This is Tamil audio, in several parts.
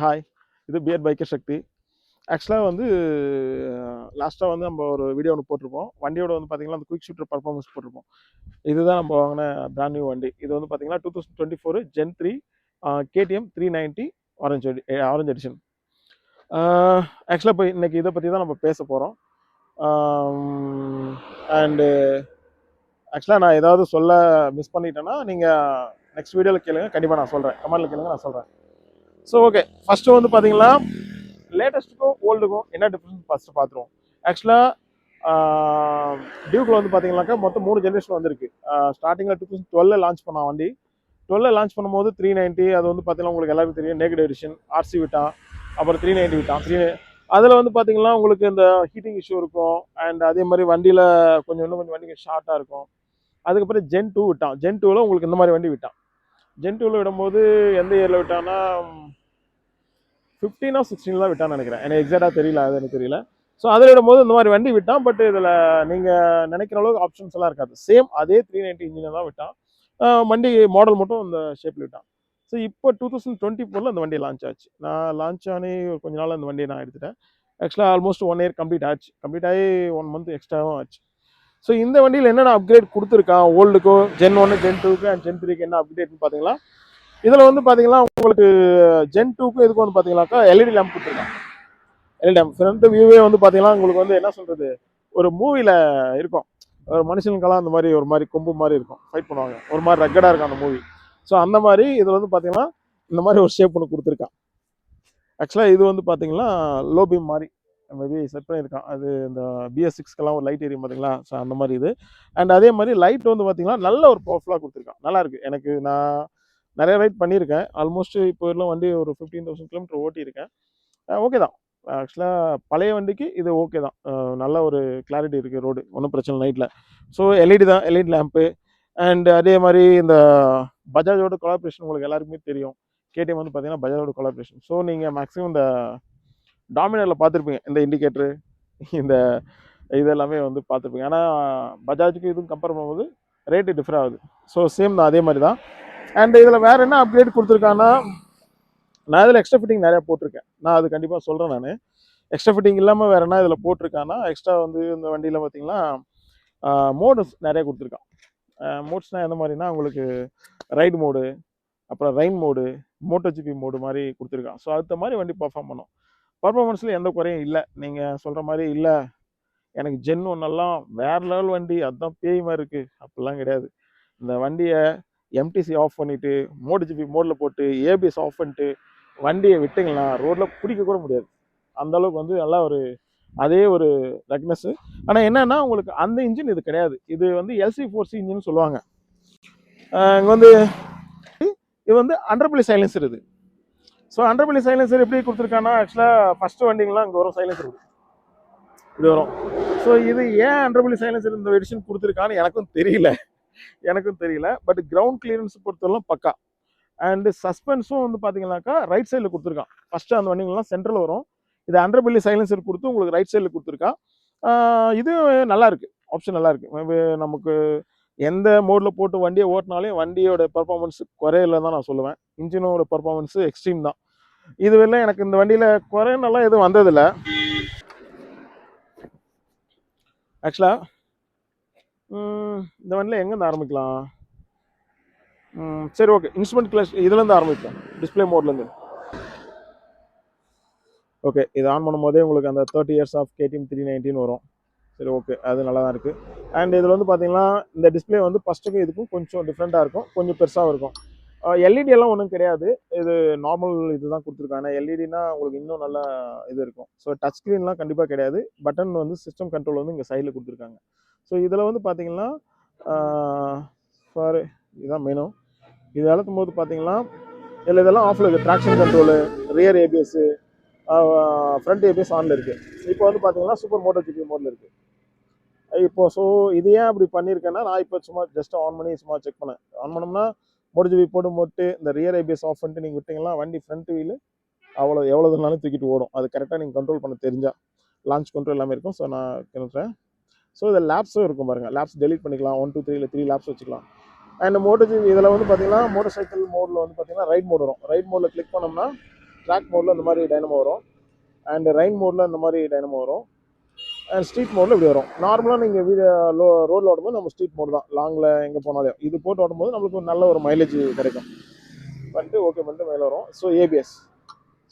ஹாய் இது பியர் பைக்கர் சக்தி. ஆக்சுவலாக வந்து லாஸ்ட்டாக வந்து நம்ம ஒரு வீடியோ ஒன்று போட்டிருப்போம். வண்டியோட வந்து பார்த்திங்கன்னா அந்த குயிக் ஷூட்டர் பர்ஃபார்மன்ஸ் போட்டிருப்போம். இதுதான் நம்ம வாங்கின பிராண்ட் நியூ வண்டி. இது வந்து பார்த்தீங்கன்னா two thousand twenty four gen three KTM three ninety orange orange edition ஆக்சுவலாக இப்போ இன்னைக்கு இதை பற்றி தான் நம்ம பேச போகிறோம் அண்டு ஆக்சுவலாக நான் ஏதாவது சொல்ல மிஸ் பண்ணிட்டேன்னா நீங்கள் நெக்ஸ்ட் வீடியோவில் கேளுங்க. கண்டிப்பாக நான் சொல்கிறேன் கமெண்ட்டில் கேளுங்க நான் சொல்கிறேன் ஸோ ஓகே ஃபஸ்ட்டு வந்து பார்த்தீங்கன்னா லேட்டஸ்ட்டுக்கும் ஓல்டுக்கும் என்ன டிஃப்ரென்ஸ் ஃபஸ்ட்டு பார்த்துருவோம் ஆக்சுவலாக டியூக்கில் வந்து பார்த்தீங்கன்னாக்கா மொத்தம் மூணு ஜென்ரேஷன் வந்திருக்கு. ஸ்டார்டிங்கில் டூ தௌசண்ட் டுவெல்ல லான்ச் பண்ண வண்டி. டுவெல்ல லான்ச் பண்ணும்போது த்ரீ நைன்ட்டி அது வந்து பார்த்தீங்கன்னா உங்களுக்கு எல்லாருக்கும் தெரியும். நேகட் எடிஷன் ஆர்சி விட்டான். அப்புறம் த்ரீ நைன்ட்டி விட்டான். த்ரீ அதில் வந்து பார்த்தீங்கன்னா உங்களுக்கு இந்த ஹீட்டிங் இஷ்யூ இருக்கும். அண்ட் அதே மாதிரி வண்டியில் கொஞ்சம் இன்னும் கொஞ்சம் வண்டிக்கு ஷார்ட்டாக இருக்கும். அதுக்கப்புறம் ஜென் டூ விட்டான். ஜென் டூவில் உங்களுக்கு இந்த மாதிரி வண்டி விட்டான். ஜென் டூவில் விடும்போது எந்த இயரில் விட்டான்னா ஃபிஃப்டீனா சிக்ஸ்டீன் தான் விட்டான்னு நினைக்கிறேன். எனக்கு எக்ஸாக்டாக தெரியல அது எனக்கு தெரியல. ஸோ அதில் விடும்போது இந்த மாதிரி வண்டி விட்டான் பட் இதில் நீங்கள் நினைக்கிற அளவுக்கு ஆப்ஷன்ஸ் எல்லாம் இருக்காது. சேம் அதே த்ரீ நைன்டி இன்ஜினில் தான் விட்டான். வண்டி மாடல் மட்டும் இந்த ஷேப்பில் விட்டான். ஸோ இப்போ டூ தௌசண்ட் டுவெண்ட்டி ஃபோரில் அந்த வண்டி லான்ச் ஆச்சு. நான் லான்ச் ஆனி கொஞ்ச நாள் அந்த வண்டியை நான் எடுத்துட்டேன். ஆக்சுவலாக ஆல்மோஸ்ட் ஒன் இயர் கம்ப்ளீட் ஆச்சு. கம்ப்ளீட் ஆகி ஒன் மந்த் எக்ஸ்ட்ராவும் ஆச்சு. ஸோ இந்த வண்டியில் என்னென்ன அப்கிரேட் கொடுத்துருக்கான் ஓல்டுக்கும் ஜென் ஒன்று ஜென் டூக்கு அண்ட் ஜென் த்ரீக்கு என்ன அப்டேட்னு பார்த்தீங்களா இதில் வந்து பார்த்தீங்கன்னா உங்களுக்கு ஜென் டூக்கும் இதுக்கு வந்து பார்த்தீங்கன்னாக்கா எல்இடி லேம்ப் கொடுத்துருக்கான் எல்இடி லேம்ப் ஃப்ரண்ட் வியூவே வந்து பார்த்தீங்கன்னா உங்களுக்கு வந்து என்ன சொல்கிறது ஒரு மூவியில் இருக்கும். ஒரு மனுஷனுக்கெல்லாம் அந்த மாதிரி ஒரு மாதிரி கொம்பு மாதிரி இருக்கும். ஃபைட் பண்ணுவாங்க. ஒரு மாதிரி ரெக்கடாக இருக்கும் அந்த மூவி ஸோ அந்த மாதிரி இதில் வந்து பார்த்தீங்கன்னா இந்த மாதிரி ஒரு ஷேப் ஒன்று கொடுத்துருக்கான் ஆக்சுவலாக இது வந்து பார்த்தீங்கன்னா லோ பீம் மாதிரி. மேபி செட் பண்ணியிருக்கான். அது இந்த பிஎஸ் சிக்ஸ்க்கெல்லாம் ஒரு லைட் எரியும் பார்த்தீங்களா ஸோ அந்த மாதிரி இது. அண்ட் அதே மாதிரி லைட் வந்து பார்த்தீங்கன்னா நல்ல ஒரு பவர்ஃபுல்லாக கொடுத்துருக்கான். நல்லாயிருக்கு எனக்கு நான் நிறைய ரைட் பண்ணியிருக்கேன். ஆல்மோஸ்ட் இப்போ எல்லாம் வண்டி ஒரு ஃபிஃப்டீன் தௌசண்ட் கிலோமீட்டர் ஓட்டியிருக்கேன் ஓகே தான். ஆக்சுவலாக பழைய வண்டிக்கு இது ஓகே தான். நல்ல ஒரு கிளாரிட்டி இருக்குது ரோடு ஒன்றும் பிரச்சனை நைட்டில் ஸோ எல்இடி தான். எல்இடி லேம்ப்பு அண்ட் அதே மாதிரி இந்த பஜாஜோட கொலாபரேஷன் உங்களுக்கு எல்லாருக்குமே தெரியும். கேடிஎம் வந்து பார்த்தீங்கன்னா பஜாஜோட கொலாபரேஷன் ஸோ நீங்கள் மேக்ஸிமம் இந்த டாமினரில் பார்த்துருப்பீங்க இந்த இண்டிகேட்ரு இந்த இது எல்லாமே வந்து பார்த்துருப்பீங்க. ஆனால் பஜாஜுக்கு இதுவும் கம்பேர் பண்ணும்போது ரேட்டு டிஃபர் ஆகுது. ஸோ சேம் தான் அதே மாதிரி தான். அண்ட் இதில் வேறு என்ன அப்கிரேட் கொடுத்துருக்கான்னா நான் இதில் எக்ஸ்ட்ரா ஃபிட்டிங் நிறையா போட்டிருக்கேன். நான் அது கண்டிப்பாக சொல்கிறேன் நான். எக்ஸ்ட்ரா ஃபிட்டிங் இல்லாமல் வேறு என்ன இதில் போட்டிருக்கான்னா எக்ஸ்ட்ரா வந்து இந்த வண்டியில் பார்த்தீங்கன்னா மோட்ஸ் நிறைய கொடுத்துருக்கான். மோட்ஸ்னால் எந்த மாதிரினா உங்களுக்கு ரைடு மோடு அப்புறம் rain mode Moto GP mode மாதிரி கொடுத்துருக்கான். ஸோ அடுத்த மாதிரி வண்டி பர்ஃபார்ம் பண்ணும். பர்ஃபாமன்ஸில் எந்த குறையும் இல்லை. நீங்கள் சொல்கிற மாதிரி இல்லை. எனக்கு ஜென் ஒன்னெல்லாம் வேறு லெவல் வண்டி அதுதான் பேய் மாதிரி இருக்குது அப்படிலாம் கிடையாது. இந்த வண்டியை எம்டிசி ஆஃப் பண்ணிவிட்டு மோடு ஜிபி மோடில் போட்டு ஏபிஎஸ் ஆஃப் பண்ணிட்டு வண்டியை விட்டுங்களா ரோட்டில் பிடிக்க கூட முடியாது. அந்தளவுக்கு வந்து நல்லா ஒரு அதே ஒரு ரக்னஸ்ஸு ஆனால் என்னென்னா உங்களுக்கு அந்த இன்ஜின் இது கிடையாது. இது வந்து எல்சி ஃபோர் சி இன்ஜின் சொல்லுவாங்க. இங்கே வந்து இது வந்து அண்டர்பிளி சைலன்சர் இது. ஸோ அண்டர்பிளி சைலன்சர் எப்படி கொடுத்துருக்காங்கன்னா ஆக்சுவலாக ஃபஸ்ட்டு வண்டிங்கெலாம் இங்கே வரும் சைலன்சர் இது. வரும். ஸோ இது ஏன் அண்டர்பிளி சைலன்சர் இந்த எடிஷன் கொடுத்துருக்கான்னு எனக்கும் தெரியல. எனக்கும் தெரியல. பட் கிரவுண்ட் கிளியரன்ஸ் பொறுத்தவரைக்கும் பக்கா. அண்டு சஸ்பென்ஸும் வந்து பார்த்தீங்கன்னாக்கா ரைட் சைடில் கொடுத்துருக்கான். ஃபஸ்ட்டு அந்த வண்டிங்கெலாம் சென்ட்ரல் வரும். இது ஹண்ட்ரட் மில்லி சைலன்சர் கொடுத்து உங்களுக்கு ரைட் சைடில் கொடுத்துருக்கா இது நல்லாயிருக்கு ஆப்ஷன் நல்லா இருக்கு. நமக்கு எந்த மோடில் போட்டு வண்டியை ஓட்டினாலையும் வண்டியோட பர்ஃபார்மன்ஸ் குறையில தான் நான் சொல்லுவேன். இன்ஜினோட பர்ஃபார்மன்ஸ் எக்ஸ்ட்ரீம் தான். இதுவெல்லாம் எனக்கு இந்த வண்டியில் குறையனெல்லாம் எதுவும் வந்ததில்லை. ஆக்சுவலாக இந்த வண்டியில் எங்கேருந்து ஆரம்பிக்கலாம்? சரி ஓகே இன்ஸ்ட்ருமெண்ட் கிளாஸ் இதுலேருந்து ஆரம்பிக்கலாம் டிஸ்பிளே மோட்லேருந்து ஓகே இது ஆன் பண்ணும்போதே உங்களுக்கு அந்த thirty years of KTM three நைன்டின்னு வரும். சரி ஓகே அது நல்லா தான் இருக்குது அண்ட் இதில் வந்து பார்த்தீங்கன்னா இந்த டிஸ்பிளே வந்து ஃபஸ்ட்டுக்கும் இதுக்கும் கொஞ்சம் டிஃப்ரெண்ட்டாக இருக்கும். கொஞ்சம் பெருசாகவும் இருக்கும். எல்இடி எல்லாம் ஒன்றும் கிடையாது. இது நார்மல் இதுதான் கொடுத்துருக்காங்க. எல்இடினா உங்களுக்கு இன்னும் நல்லா இது இருக்கும். ஸோ டச் ஸ்க்ரீன்லாம் கண்டிப்பாக கிடையாது. பட்டன் வந்து சிஸ்டம் கண்ட்ரோல் வந்து இங்கே சைடில் கொடுத்துருக்காங்க. ஸோ இதில் வந்து பார்த்தீங்கன்னா ஃபார் இதுதான் மெனு இது அழுத்தும் போது பார்த்தீங்கன்னா இதில் இதெல்லாம் ஆஃபில் இருக்குது traction control rear ABS front ABS ஆனில் இருக்குது இப்போ வந்து பார்த்தீங்கன்னா சூப்பர் மோட்டோ ஜிபி மோடில் இருக்குது இப்போ ஸோ இது ஏன் அப்படி பண்ணியிருக்கேன்னா நான் இப்போ சும்மா ஜஸ்ட் ஆன் பண்ணி சும்மா செக் பண்ணேன். ஆன் பண்ணோம்னா முடிஞ்சு ஜிபி போட்டு போட்டு இந்த ரியர் ஐபிஎஸ் ஆஃப் பண்ணிட்டு நீங்கள் விட்டிங்கன்னா வண்டி ஃப்ரண்ட் வீலு அவ்வளோ எவ்வளோ இருந்தாலும் தூக்கிட்டு ஓடும். அது கரெக்டாக நீங்கள் கண்ட்ரோல் பண்ண தெரிஞ்சா. லான்ச் கண்ட்ரோல் எல்லாமே இருக்கும். ஸோ நான் கிளம்புறேன் ஸோ இதில் லேப்ஸும் இருக்கும் பாருங்கள் லேப்ஸ் டெலிட் பண்ணிக்கலாம். ஒன் டூ த்ரீ இல்லை த்ரீ லேப்ஸ் வச்சுக்கலாம். அண்ட் மோட்டர் இதில் வந்து பார்த்தீங்கன்னா மோட்டர் சைக்கிள் மோடில் வந்து பார்த்தீங்கன்னா ரைட் மோட் வரும். ரைட் மோடில் கிளிக் பண்ணோம்னா ட்ராக் மோடில் இந்த மாதிரி டைனமோ வரும். அண்ட் ரைன் மோடில் இந்த மாதிரி டைனமோ வரும். ஸ்ட்ரீட் மோடில் இப்படி வரும். நார்மலாக நீங்கள் வீடு லோ ரோட்டில் ஓடும்போது நம்ம ஸ்ட்ரீட் மோடு தான். லாங்கில் எங்கே போனாலும். இது போட்டு ஓடும்போது நம்மளுக்கு நல்ல ஒரு மைலேஜ் கிடைக்கும். பண்ணிட்டு ஓகே பண்ணிட்டு மேலே வரும். ஸோ ஏபிஎஸ்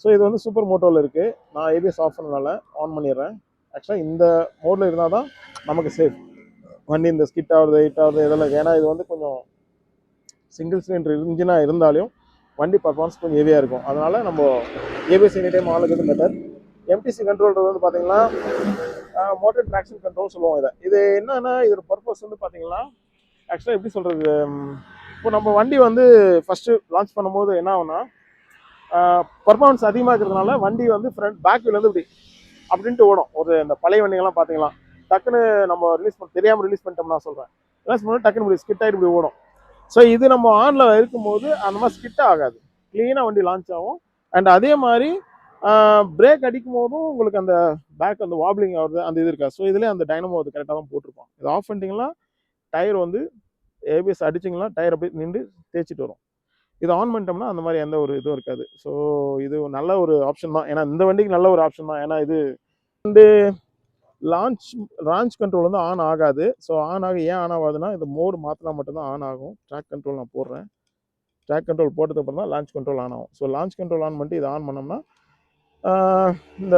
ஸோ இது வந்து சூப்பர் மோட்டோவில் இருக்குது நான் ஏபிஎஸ் ஆஃப் பண்ணனால ஆன் பண்ணிடுறேன். ஆக்சுவலாக இந்த மோடில் இருந்தால் தான் நமக்கு சேஃப் வண்டி இந்த ஸ்கிட் ஆகுது ஹிட் ஆகுது இதெல்லாம். ஏன்னா இது வந்து கொஞ்சம் சிங்கிள் சிலிண்டர் இன்ஜினாக இருந்தாலும் வண்டி பர்ஃபார்மன்ஸ் கொஞ்சம் ஹெவியாக இருக்கும். அதனால் நம்ம ஏபிஎஸ் எனி டைம் ஆளுக்கு பெட்டர் எம்டிசி கண்ட்ரோல் வந்து பார்த்திங்கன்னா மோட்டர் ட்ராக்ஷன் கண்ட்ரோல் சொல்லுவோம் இதை. இது என்னன்னா இதோட பர்பஸ் வந்து பார்த்தீங்கன்னா ஆக்சுவலாக எப்படி சொல்கிறது இப்போ நம்ம வண்டி வந்து ஃபஸ்ட்டு லான்ச் பண்ணும்போது என்ன ஆகுனா பர்ஃபார்மன்ஸ் அதிகமாக இருக்கிறதுனால வண்டி வந்து ஃப்ரண்ட் பேக்லேருந்து இப்படி அப்படின்ட்டு ஓடும். ஒரு இந்த பழைய வண்டிகள்லாம் பார்த்தீங்களா டக்குன்னு நம்ம ரிலீஸ் பண்ண தெரியாமல் ரிலீஸ் பண்ணிட்டோம்னா சொல்கிறேன் ரிலீஸ் பண்ணி டக்குன்னு இப்படி ஸ்கிட் ஆகிட்டு இப்படி ஓடும். ஸோ இது நம்ம ஆனில் இருக்கும்போது அந்த மாதிரி ஸ்கிட் ஆகாது. க்ளீனாக வண்டி லான்ச் ஆகும். அண்ட் அதே மாதிரி பிரேக் அடிக்கும் போதும் உங்களுக்கு அந்த பேக் அந்த வாப்ளிங் ஆகுது அந்த இது இருக்கா ஸோ இதுலேயே அந்த டைனமோ அது கரெக்டாக தான் போட்டிருப்பான். இது ஆஃப் பண்ணிட்டீங்கன்னா டயர் வந்து ஏபிஎஸ் அடிச்சிங்கன்னா டயர் அப்படியே நின்று தேய்ச்சிட்டு வரும். இது ஆன் பண்ணிட்டோம்னா அந்த மாதிரி எந்த ஒரு இதுவும் இருக்காது. ஸோ இது நல்ல ஒரு ஆப்ஷன் தான். ஏன்னா இந்த வண்டிக்கு நல்ல ஒரு ஆப்ஷன் தான். ஏன்னா இது வந்து லான்ச் லான்ச் கண்ட்ரோல் வந்து ஆன் ஆகாது. ஸோ ஆன் ஆக ஏன் ஆன் ஆகாதுன்னா இந்த மோடு மாற்றினா மட்டும்தான் ஆன் ஆகும். ட்ராக் கண்ட்ரோல் நான் போடுறேன். ட்ராக் கண்ட்ரோல் போட்டதுக்கு அப்புறம் தான் லான்ச் கண்ட்ரோல் ஆன் ஆகும். ஸோ லான்ச் கண்ட்ரோல் ஆன் பண்ணிட்டு இது ஆன் பண்ணோம்னா இந்த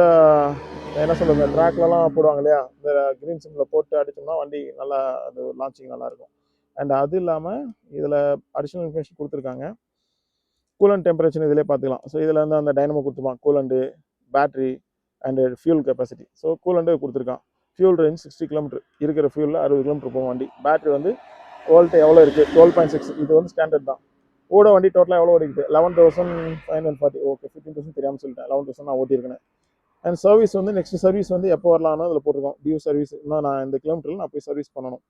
என்ன சொல்கிறது ட்ராக்லலாம் போடுவாங்க இல்லையா இந்த க்ரீன் சிம்மில் போட்டு அடிச்சோம்னா வண்டி நல்லா அது லான்ச்சிங் நல்லாயிருக்கும். அண்ட் அது இல்லாமல் இதில் அடிஷ்னல் இன்ஃபர்மேஷன் கொடுத்துருக்காங்க. கூலண்ட் டெம்பரேச்சர் இதிலே பார்த்துக்கலாம். ஸோ இதில் வந்து அந்த டைனமோ கொடுத்துருப்பான். Coolant battery and fuel capacity so coolant கொடுத்துருக்கான். ஃபியூல் ரேஞ்ச் சிக்ஸ்டி கிலோமீட்டர் இருக்கிற ஃபியூலில் அறுபது கிலோமீட்டர் போகும் வண்டி. பேட்டரி வந்து வோல்ட் எவ்வளோ இருக்குது டுவெல் பாயிண்ட் சிக்ஸ் இது வந்து ஸ்டாண்டர்ட் தான். ஓட வண்டி டோட்டலாக எவ்வளோ ஓடிக்குது? Eleven thousand five hundred forty okay fifteen thousand தெரியாமல் சொல்லிட்டேன். லெவன் தௌசண்ட் நான் ஓட்டியிருக்கேன். அண்ட் சர்வீஸ் வந்து நெக்ஸ்ட் சர்வீஸ் வந்து எப்போ வரலாம்னு அதில் போட்டிருக்கோம். டியூ சர்வீஸ் இன்னும் நான் இந்த கிலோமீட்டரில் நான் போய் சர்வீஸ் பண்ணணும்.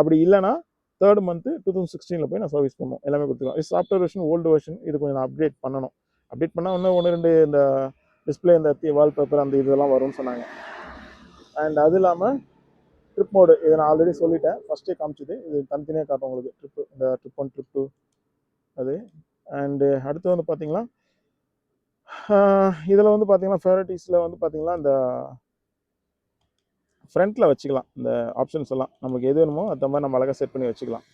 அப்படி இல்லைனா தேர்ட் மந்த்து டூ தௌசண்ட் சிக்ஸ்டீனில் போய் நான் சர்வீஸ் பண்ணணும். எல்லாமே கொடுத்துருக்கோம் இது சாஃப்ட்வேர் வெர்ஷன் ஓல்டு வெர்ஷன் இது கொஞ்சம் நான் அப்டேட் பண்ணணும். அப்டேட் பண்ணால் இன்னும் ஒன்று ரெண்டு இந்த டிஸ்பிளே இந்த வால்பேப்பர் அந்த இதெல்லாம் வரும்னு சொன்னாங்க. அண்ட் அது இல்லாமல் ட்ரிப் மோடு இதை நான் ஆல்ரெடி சொல்லிட்டேன். ஃபஸ்ட்டே காமிச்சது இது தனித்தனியாக காட்டும் உங்களுக்கு. ட்ரிப்பு இந்த ட்ரிப் ஒன் ட்ரிப் டூ அது. அண்டு அடுத்து வந்து பார்த்திங்கன்னா இதில் வந்து பார்த்திங்கன்னா ஃபேவரட்டிஸில் வந்து பார்த்திங்கன்னா இந்த ஃப்ரண்ட்டில் வச்சுக்கலாம். இந்த ஆப்ஷன்ஸ் எல்லாம். நமக்கு எது வேணுமோ அந்த மாதிரி நம்ம அழகாக செட் பண்ணி வச்சுக்கலாம்.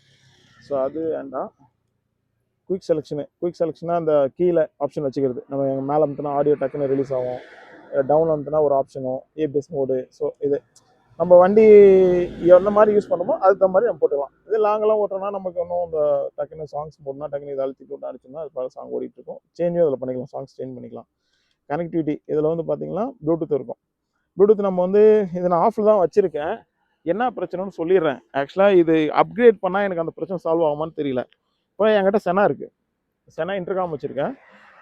ஸோ அது வேண்டாம் குயிக் செலெக்ஷனு குயிக் செலெக்ஷனாக அந்த கீழே ஆப்ஷன் வச்சுக்கிறது. நம்ம எங்கள் மேலே அமுத்துனா ஆடியோ டக்குன்னு ரிலீஸ் ஆகும். டவுன் அமுத்துனா ஒரு ஆப்ஷனும் ஏபிஎஸ் மோடு ஸோ இது நம்ம வண்டி எந்த மாதிரி யூஸ் பண்ணுமோ அதுக்கு தகுந்த மாதிரி நம்ம போட்டுக்கலாம். இது லாங்கெல்லாம் ஓட்டுறோம்னா நமக்கு இன்னும் இந்த டக்குன்னு சாங்ஸ் போடணும் டக்குன்னு இதை அழுத்தி போட்டு அடிச்சோம்னா அது பல சாங் ஓடிட்டு இருக்கும். சேஞ்சும் அதில் பண்ணிக்கலாம் சாங்ஸ் சேஞ்ச் பண்ணிக்கலாம். கனெக்டிவிட்டி இதில் வந்து பார்த்தீங்கன்னா ப்ளூடூத் இருக்கும். ப்ளூடூத் நம்ம வந்து இதை நான் ஆஃபில் தான் வச்சுருக்கேன். என்ன பிரச்சனைன்னு சொல்லிடுறேன். ஆக்சுவலாக இது அப்கிரேட் பண்ணால் எனக்கு அந்த பிரச்சனை சால்வ் ஆகுமான்னு தெரியல. இப்போ என்கிட்ட செனா இருக்குது செனா இன்டர்காம் வச்சுருக்கேன்.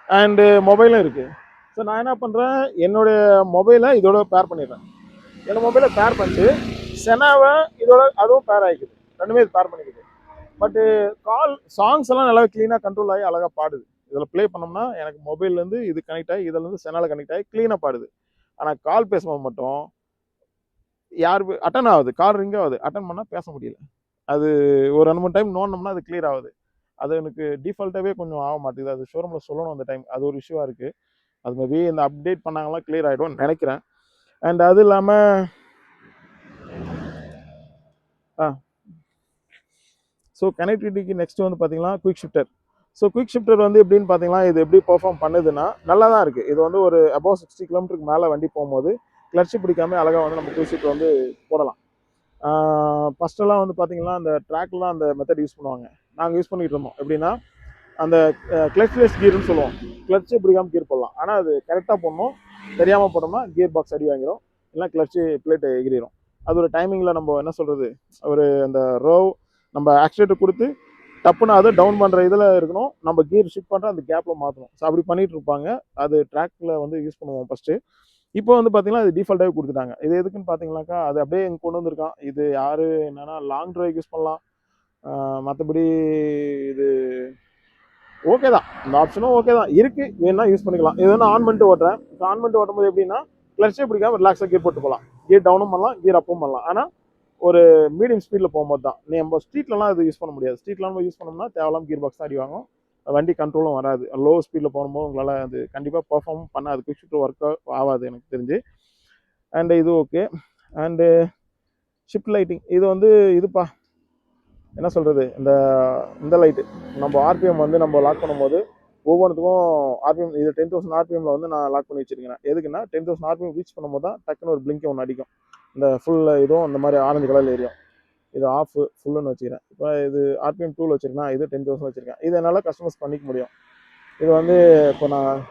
அண்டு மொபைலும் இருக்குது ஸோ நான் என்ன பண்ணுறேன் என்னுடைய மொபைலை இதோட பேர் பண்ணிடுறேன். என்னோட மொபைலை பேர் பண்ணிட்டு செனாவை இதோட அதுவும் பேர் ஆகிக்குது ரெண்டுமே இது பேர் பண்ணிக்குது. பட்டு கால் சாங்ஸ் எல்லாம் நல்லா க்ளீனாக கண்ட்ரோல் ஆகி அழகாக பாடுது. இதில் ப்ளே பண்ணோம்னா எனக்கு மொபைல்லேருந்து இது கனெக்ட் ஆகி இதுலேருந்து செனால கனெக்ட் ஆகி க்ளீனாக பாடுது. ஆனால் கால் பேசும்போது மட்டும் யார் அட்டன் ஆகுது. கால் ரிங் ஆகுது. அட்டன் பண்ணால் பேச முடியல. அது ஒரு ரெண்டு மூணு டைம் நோண்டோம்னா அது கிளியர் ஆகுது. அது எனக்கு டிஃபால்ட்டாகவே கொஞ்சம் ஆக மாட்டேங்குது. அது ஷோரூமில் சொல்லணும் அந்த டைம் அது ஒரு இஷ்யூவாக இருக்குது அது மேபி இந்த அப்டேட் பண்ணாங்கன்னா கிளியர் ஆகிடும்னு நினைக்கிறேன். அண்ட் அது இல்லாமல் ஆ. ஸோ கனெக்டிவிட்டிக்கு நெக்ஸ்ட் வந்து பார்த்தீங்கன்னா quick shifter so quick shifter வந்து எப்படின்னு பார்த்தீங்கன்னா இது எப்படி பர்ஃபார்ம் பண்ணுதுன்னா நல்லா தான் இருக்குது இது வந்து ஒரு அபவ் சிக்ஸ்டி கிலோமீட்டருக்கு மேலே வண்டி போகும்போது கிளர்ச்சி பிடிக்காம அழகாக வந்து நம்ம குயிக் ஷிஃப்டர் வந்து போடலாம். ஃபஸ்ட்டெல்லாம் வந்து பார்த்தீங்கன்னா அந்த ட்ராக்லாம் அந்த மெத்தட் யூஸ் பண்ணுவாங்க. நாங்கள் யூஸ் பண்ணிகிட்டு இருந்தோம். எப்படின்னா அந்த கிளட்ச்லெஸ் கீர்னு சொல்லுவோம். கிளட்சே பிடிக்காம கீர் போடலாம். ஆனால் அது கரெக்டாக போடணும். தெரியாமல் போட்டோம்னா கியர் பாக்ஸ் அடி வாங்கிடும் இல்லைன்னா கிளச்சு பிளேட் எகிரிடும் அது ஒரு டைமிங்கில் நம்ம என்ன சொல்கிறது ஒரு அந்த ரோவ் நம்ம ஆக்சிலேட்டர் கொடுத்து டப்புன்னு அதை டவுன் பண்ணுற இதில் இருக்கணும். நம்ம கியர் ஷிஃப்ட் பண்ணுற அந்த கேப்பில் மாற்றணும் ஸோ அப்படி பண்ணிட்டு இருப்பாங்க. அது ட்ராக்கில் வந்து யூஸ் பண்ணுவோம் ஃபஸ்ட்டு இப்போ வந்து பார்த்தீங்கன்னா அது டிஃபால்ட்டாகவே கொடுத்துட்டாங்க. இது எதுக்குன்னு பார்த்தீங்கன்னாக்கா அது அப்படியே இங்கே கொண்டு வந்திருக்கான். இது யார் என்னென்னா லாங் ட்ரைவ் யூஸ் பண்ணலாம். மற்றபடி இது ஓகே தான். இந்த ஆப்ஷனும் ஓகே தான். இருக்குது வேணா யூஸ் பண்ணிக்கலாம். இது வந்து ஆன் பண்ணிட்டு ஓட்டுறேன். இப்போ ஆன் பண்ணிட்டு ஓட்டும் போது எப்படின்னா கிளச்சே பிடிக்காம ரிலாக்ஸாக கீர் போட்டு போகலாம். கீர் டவுனும் பண்ணலாம் கீர் அப்பும் பண்ணலாம். ஆனால் ஒரு மீடியம் ஸ்பீடில் போகும்போது தான். நம்ம ஸ்ட்ரீட்லலாம் இது யூஸ் பண்ண முடியாது. ஸ்ட்ரீட்லாம் நம்ம யூஸ் பண்ணோம்னா தேவையில்லாம கீர் பாக்ஸ் தான் அடி வாங்கும். வண்டி கண்ட்ரோலும் வராது. லோ ஸ்பீடில் போகும்போது உங்களால் அது கண்டிப்பாக பர்ஃபார்ம் பண்ணாது. குவிக் ஷிஃப்ட் ஒர்க் ஆகாது எனக்கு தெரிஞ்சு. அண்டு இது ஓகே அண்டு ஷிஃப்ட் லைட்டிங் இது வந்து இதுப்பா. என்ன சொல்கிறது இந்த இந்த லைட்டு நம்ம ஆர்பிஎம் வந்து நம்ம லாக் பண்ணும்போது ஒவ்வொன்றுத்துக்கும் ஆர்பிஎம் இது டென் தௌசண்ட் ஆர்பிஎம்ல வந்து நான் லாக் பண்ணி வச்சிருக்கேன் எதுக்குன்னா டென் தௌசண்ட் ஆர்பிஎம் ரீச் பண்ணும்போது தான் டக்குன்னு ஒரு பிளிங்க் ஒன்று அடிக்கும். இந்த ஃபுல் இதுவும் இந்த மாதிரி ஆரஞ்சு கலரில் எரியும். இது ஆஃப் ஃபுல்லுன்னு வச்சுக்கிறேன். இப்போ இது ஆர்பிஎம் டூவில் வச்சிருக்கேன் இது டென் தௌசண்ட் வச்சுருக்கேன். இது என்னால் கஸ்டமர்ஸ் பண்ணிக்க முடியும். இது வந்து இப்போ நான்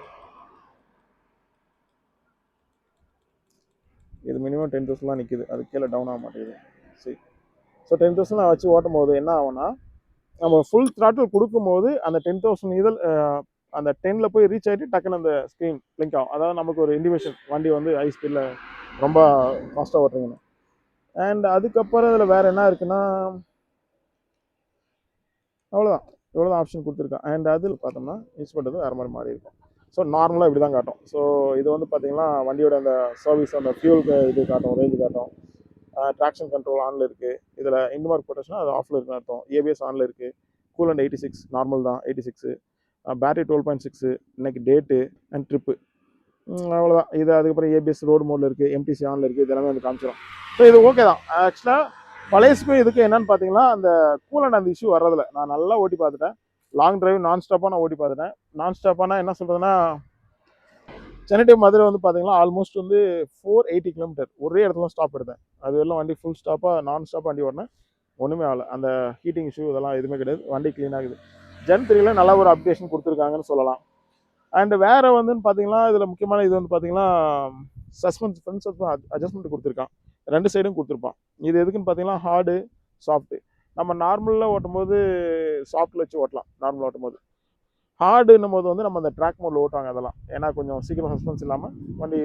இது மினிமம் டென் தௌசண்ட்லாம் நிற்கிது அது கீழே டவுன் ஆக மாட்டேங்குது. சரி. ஸோ டென் தௌசண்ட் நான் வச்சு ஓட்டும் போது என்ன ஆகும்னா நம்ம ஃபுல் த்ராட்டில் கொடுக்கும்போது அந்த டென் தௌசண்ட் இதில் அந்த டென்னில் போய் ரீச் ஆகிட்டு டக்குன்னு அந்த ஸ்க்ரீன் பிளிங்க் ஆகும். அதாவது நமக்கு ஒரு இண்டிகேஷன் வண்டி வந்து ஹை ஸ்பீடில் ரொம்ப ஃபாஸ்ட்டாக ஓட்டுறீங்கன்னு. அண்ட் அதுக்கப்புறம் இதில் வேறு என்ன இருக்குன்னா அவ்வளோதான் இவ்வளோ ஆப்ஷன் கொடுத்துருக்கேன். அண்ட் அதில் பார்த்தோம்னா யூஸ் பண்ணுறது வேறு மாதிரி மாறி இருக்கும். ஸோ நார்மலாக இப்படி தான் காட்டும். ஸோ இது வந்து பார்த்தீங்கன்னா வண்டியோட அந்த சர்வீஸ் அந்த ஃபியூலுக்கு இது காட்டும் ரேஞ்சு காட்டும். ட்ராக்ஷன் கண்ட்ரோல் ஆனில் இருக்குது இதில் இந்த மாதிரி போட்டுச்சுன்னா அது ஆஃபில் இருக்குன்னு அர்த்தம். ஏபிஎஸ் ஆனில் இருக்குது cool and eighty six normal தான் eighty six battery twelve point six இன்னைக்கு டேட்டு அண்ட் ட்ரிப்பு அவ்வளோதான் இது அதுக்கப்புறம் ஏபிஎஸ் ரோடு மோடில் இருக்குது எம்டிசி ஆனில் இருக்குது இதெல்லாமே வந்து காமிச்சிடும் ஸோ இது ஓகே தான். ஆக்சுவலாக பழையசுக்கும் இதுக்கு என்னன்னு பார்த்தீங்கன்னா அந்த கூலண்ட் அந்த இஷ்யூ வர்றதில்ல. நான் நல்லா ஓட்டி பார்த்துட்டேன். லாங் டிரைவ் நான் ஸ்டாப்பாக நான் ஓட்டி பார்த்துட்டேன். நான் ஸ்டாப்பானா என்ன சொல்கிறதுனா சென்னை டு மதுரை வந்து பார்த்தீங்கன்னா ஆல்மோஸ்ட் வந்து ஃபோர் எயிட்டி கிலோமீட்டர் ஒரே இடத்துல ஸ்டாப் எடுத்தேன். அது எல்லாம் வண்டி ஃபுல் ஸ்டாப்பாக நான் ஸ்டாப் வண்டி ஓடினேன் ஒன்றுமே ஆகலை. அந்த ஹீட்டிங் இஷ்யூ இதெல்லாம் எதுவுமே கிடையாது. வண்டி க்ளீன் ஆகுது. ஜென் த்ரீல நல்லா ஒரு அப்டேஷன் கொடுத்துருக்காங்கன்னு சொல்லலாம். அண்ட் வேறு வந்துன்னு பார்த்தீங்கன்னா இதில் முக்கியமான இது வந்து பார்த்தீங்கன்னா சஸ்பென்ஸ் ஃப்ரண்ட் சஸ்பென்ஸ் அட்ஜஸ்ட்மெண்ட் கொடுத்துருக்கான். ரெண்டு சைடும் கொடுத்துருப்பான். இது எதுக்குன்னு பார்த்தீங்கன்னா ஹார்டு சாஃப்ட்டு நம்ம நார்மலில் ஓட்டும்போது சாஃப்ட்டில் வச்சு ஓட்டலாம். நார்மலாக ஓட்டும்போது. ஹார்டுன்னும் போது வந்து நம்ம அந்த ட்ராக் மோடில் ஓட்டுவாங்க அதெல்லாம். ஏன்னா கொஞ்சம் சீக்கிரம் சஸ்பென்ஸ் இல்லாமல் வண்டி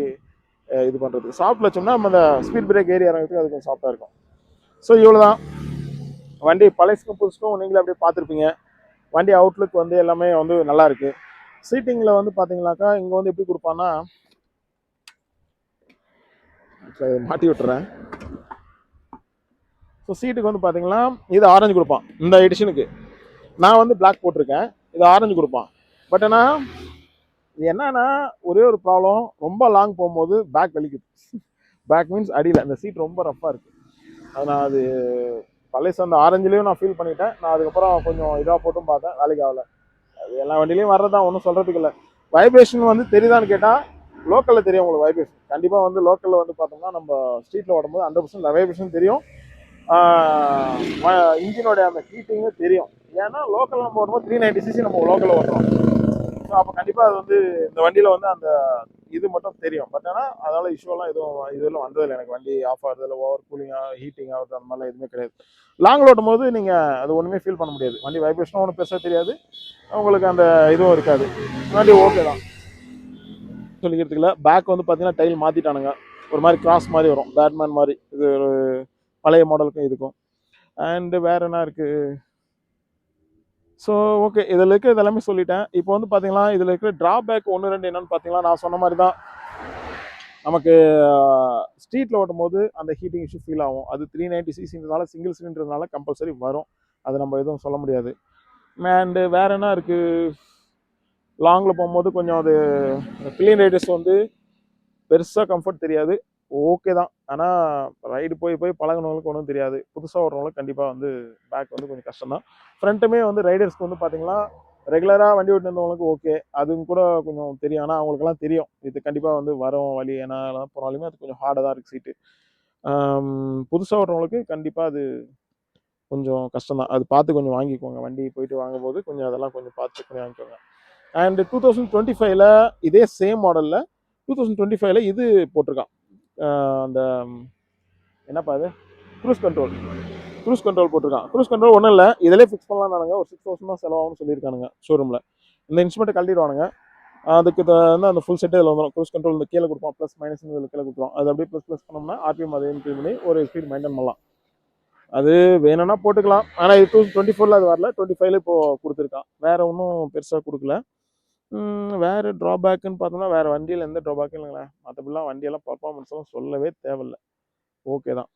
இது பண்ணுறதுக்கு சாஃப்ட்டில் வச்சோம்னா நம்ம அந்த ஸ்பீட் பிரேக் ஏறி இறங்கிறதுக்கு அது கொஞ்சம் சாஃப்டாக இருக்கும். ஸோ இவ்வளோ தான் வண்டி பழசுக்கும் புதுசுக்கும் நீங்களே அப்படியே பார்த்துருப்பீங்க. வண்டி அவுட்லுக் வந்து எல்லாமே வந்து நல்லா இருக்குது சீட்டிங்கில் வந்து பார்த்தீங்கன்னாக்கா இங்கே வந்து எப்படி கொடுப்பான்னா மாட்டி விட்டுறேன். ஸோ சீட்டுக்கு வந்து பார்த்தீங்கன்னா இது ஆரஞ்சு கொடுப்பான். இந்த எடிஷனுக்கு நான் வந்து பிளாக் போட்டிருக்கேன். இது ஆரஞ்சு கொடுப்பான். பட் ஆனால் இது என்னன்னா ஒரே ஒரு ப்ராப்ளம் ரொம்ப லாங் போகும்போது பேக் வலிக்குது. பேக் மீன்ஸ் அடியில். அந்த சீட் ரொம்ப ரஃப்பாக இருக்குது அது நான் அது பழைய அந்த ஆரஞ்சுலேயும் நான் ஃபீல் பண்ணிட்டேன். நான் அதுக்கப்புறம் கொஞ்சம் இதாக போட்டும் பார்த்தேன். வேலைக்கு ஆகல. அது எல்லா வண்டிலையும் வர்றதான் ஒன்றும் சொல்கிறதுக்கு இல்லை. வைப்ரேஷன் வந்து தெரியுதான்னு கேட்டால் லோக்கலில் தெரியும் உங்களுக்கு வைப்ரேஷன் கண்டிப்பாக வந்து லோக்கலில் வந்து பார்த்தோம்னா நம்ம ஸ்ட்ரீட்டில் ஓடும்போது ஹண்ட்ரட் பர்சன்ட் வைப்ரேஷன் தெரியும். இன்ஜினோடைய அந்த ஹீட்டிங்கும் தெரியும். ஏன்னா லோக்கல் நம்ம ஓடும்போது த்ரீ நைன்டி சிசி நம்ம லோக்கலில் ஓடுறோம் ஸோ அப்போ கண்டிப்பாக அது வந்து இந்த வண்டியில் வந்து அந்த இது மட்டும் தெரியும். பட் ஆனால் அதனால் இஷ்யூலாம் எதுவும் இதெல்லாம் வந்ததில்லை. எனக்கு வண்டி ஆஃப் ஆகுறது இல்லை ஓவர் கூலிங்காக ஹீட்டிங் ஆகுறது அந்த மாதிரிலாம் எதுவுமே கிடையாது. லாங்கில் ஓட்டும் போது நீங்கள் அது ஒன்றுமே ஃபீல் பண்ண முடியாது. வண்டி வைப்ரேஷனும் ஒன்றும் பெருசாக தெரியாது. உங்களுக்கு அந்த இதுவும் இருக்காது. வண்டி ஓகே தான். சொல்லிக்கிறதுக்கு இல்லை பேக் வந்து பார்த்தீங்கன்னா டைல் மாற்றிட்டானுங்க ஒரு மாதிரி கிராஸ் மாதிரி வரும். பேட்மேன் மாதிரி. இது ஒரு பழைய மாடலுக்கும் இதுக்கும். அண்டு வேறு என்ன இருக்குது ஸோ ஓகே இதில் இருக்கிற இதெல்லாமே சொல்லிட்டேன். இப்போ வந்து பார்த்தீங்கன்னா இதில் இருக்கிற ட்ராபேக் ஒன்று ரெண்டு என்னன்னு பார்த்தீங்கன்னா நான் சொன்ன மாதிரி தான் நமக்கு ஸ்ட்ரீட்டில் ஓட்டும் போது அந்த ஹீட்டிங் இஷ்யூ ஃபீல் ஆகும். அது த்ரீ நைன்ட்டி சிசின்றதுனால சிங்கிள் சிலிண்டர்னால கம்பல்சரி வரும். அது நம்ம எதுவும் சொல்ல முடியாது. அண்டு வேறு என்ன இருக்குது லாங்கில் போகும்போது கொஞ்சம் அது க்ளீன் ரைடர்ஸ் வந்து பெருசாக கம்ஃபர்ட் தெரியாது. ஓகே தான். ஆனால் ரைடு போய் போய் பழகுனவங்களுக்கு ஒன்றும் தெரியாது. புதுசாக ஓடுறவங்களுக்கு கண்டிப்பாக வந்து பேக் வந்து கொஞ்சம் கஷ்டம் தான் ஃப்ரண்ட்டுமே வந்து ரைடர்ஸ்க்கு வந்து பார்த்தீங்கன்னா ரெகுலராக வண்டி ஓட்டி இருந்தவங்களுக்கு ஓகே அதுவும் கூட கொஞ்சம் தெரியும். ஆனால் அவங்களுக்குலாம் தெரியும். இது கண்டிப்பாக வந்து வரும் வழி ஏன்னா போனாலுமே அது கொஞ்சம் ஹார்டாக தான் இருக்குது சீட்டு புதுசாக ஓடுறவங்களுக்கு கண்டிப்பாக அது கொஞ்சம் கஷ்டம் தான் அது பார்த்து கொஞ்சம் வாங்கிக்கோங்க. வண்டி போயிட்டு வாங்கும்போது கொஞ்சம் அதெல்லாம் கொஞ்சம் பார்த்து check பண்ணி வாங்கிக்கோங்க. அண்ட் டூ தௌசண்ட் டுவெண்ட்டி ஃபைவ்ல இதே சேம் மாடலில் டூ தௌசண்ட் டுவெண்ட்டி ஃபைவ்ல இது போட்டிருக்கான். அந்த என்னப்பா அது க்ரூஸ் கண்ட்ரோல் க்ரூஸ் கண்ட்ரோல் போட்டிருக்கான். க்ரூஸ் கண்ட்ரோல் ஒன்றும் இல்லை. இதிலே ஃபிக்ஸ் பண்ணலாம்னானுங்க ஒரு சிக்ஸ் தௌசண்ட் தான் செலவாகும்னு சொல்லியிருக்கானுங்க ஷோரூமில் இந்த இன்ஸ்ட்ருமெண்ட்டை கழட்டிடுவானுங்க. அதுக்கு வந்து அந்த ஃபுல் செட்டே இதில் வந்துடும் க்ரூஸ் கண்ட்ரோல் இந்த கீழே கொடுப்போம் ப்ளஸ் மைனஸ் இதில் கீழே கொடுப்போம் அது அப்படியே ப்ளஸ் ப்ளஸ் பண்ணோம்னா ஆர்பிஎம் அதே இன்க்ரீஸ் பண்ணி ஒரு ஸ்பீட் மெயின்டைன் பண்ணலாம். அது வேணும்னா போட்டுக்கலாம். ஆனால் இது டூ டுவெண்ட்டி ஃபோரில் அது வரல. டுவெண்ட்டி ஃபைவ்ல இப்போ கொடுத்துருக்கான். வேற ஒன்றும் பெருசாக கொடுக்கல. வேறு ட்ராபேக்குன்னு பார்த்தோம்னா வேறு வண்டியில் எந்த ட்ராபேக்கும் இல்லைங்களே? மற்றபடிலாம் வண்டியெல்லாம் பர்ஃபார்மன்ஸ்லாம் சொல்லவே தேவையில்ல. ஓகே தான்.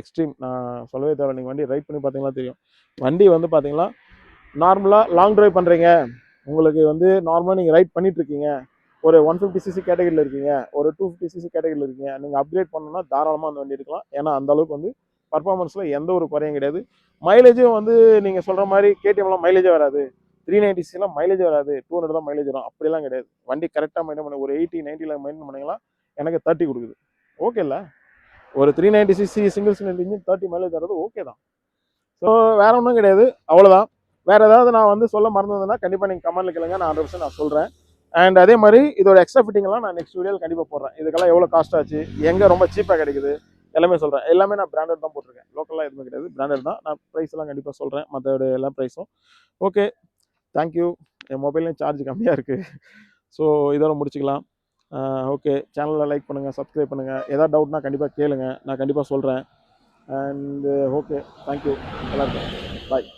எக்ஸ்ட்ரீம் நான் சொல்லவே தேவை நீங்கள் வண்டி ரைட் பண்ணி பார்த்தீங்கன்னா தெரியும். வண்டி வந்து பார்த்தீங்கன்னா நார்மலாக லாங் ட்ரைவ் பண்ணுறீங்க உங்களுக்கு வந்து நார்மலாக நீங்கள் ரைட் பண்ணிகிட்ருக்கீங்க ஒரு ஒன் ஃபிஃப்டி சிசி கேட்டகரியில் இருக்கீங்க. ஒரு டூ ஃபிஃப்டி சிசி கேட்டகரியில் இருக்கீங்க. நீங்கள் அப்கிரேட் பண்ணணும்னா தாராளமாக அந்த வண்டி எடுக்கலாம். ஏன்னா அந்த அளவுக்கு வந்து பர்ஃபார்மன்ஸில் எந்த ஒரு குறையும் கிடையாது. மைலேஜும் வந்து நீங்கள் சொல்கிற மாதிரி கேடிஎம்லாம் மைலேஜே வராது. த்ரீ நைன்டி சிலாம் மைலேஜ் வராது. டூ ஹண்ட்ரட் தான் மைலேஜ் வரும். அப்படிலாம் கிடையாது. வண்டி கரெக்டாக மெயின்டைன் பண்ணி ஒரு எயிட்டி நைன்ட்டியில் மெயின்டைன் பண்ணிங்கன்னா எனக்கு தேர்ட்டி கொடுக்குது. ஓகே இல்லை? ஒரு three ninety CC single cylinder engine thirty mileage தரது ஓகே தான். ஸோ வேற ஒன்றும் கிடையாது. அவ்வளோதான் வேறு ஏதாவது நான் வந்து சொல்ல மறந்ததுன்னா கண்டிப்பாக நீங்கள் கமெண்ட்ல கேளுங்க. நான் ஹண்ட்ரட் நான் சொல்கிறேன் அண்ட் அதே மாதிரி இதோட எக்ஸ்ட்ரா ஃபிட்டிங்லாம் நான் நெக்ஸ்ட் வீடியோவில் கண்டிப்பாக போடுறேன். இதுக்கெல்லாம் எவ்வளோ காஸ்ட் ஆச்சு? எங்கே ரொம்ப சீப்பாக கிடைக்குது? எல்லாமே சொல்கிறேன் எல்லாமே நான் பிராண்டட் தான் போட்டிருக்கேன். லோக்கலாக எதுவுமே கிடையாது. பிராண்டட் தான். நான் ப்ரைஸ் எல்லாம் கண்டிப்பாக சொல்கிறேன் மற்றோட எல்லா ப்ரைஸும் ஓகே தேங்க்யூ என் மொபைல்லையும் சார்ஜ் கம்மியாக இருக்குது ஸோ இதோட முடிச்சுக்கலாம். ஓகே சேனலில் லைக் பண்ணுங்கள் சப்ஸ்கிரைப் பண்ணுங்கள் ஏதாவது டவுட்னா கண்டிப்பாக கேளுங்கள் நான் கண்டிப்பாக சொல்கிறேன் அண்ட் ஓகே தேங்க்யூ எல்லாருக்கும் பாய்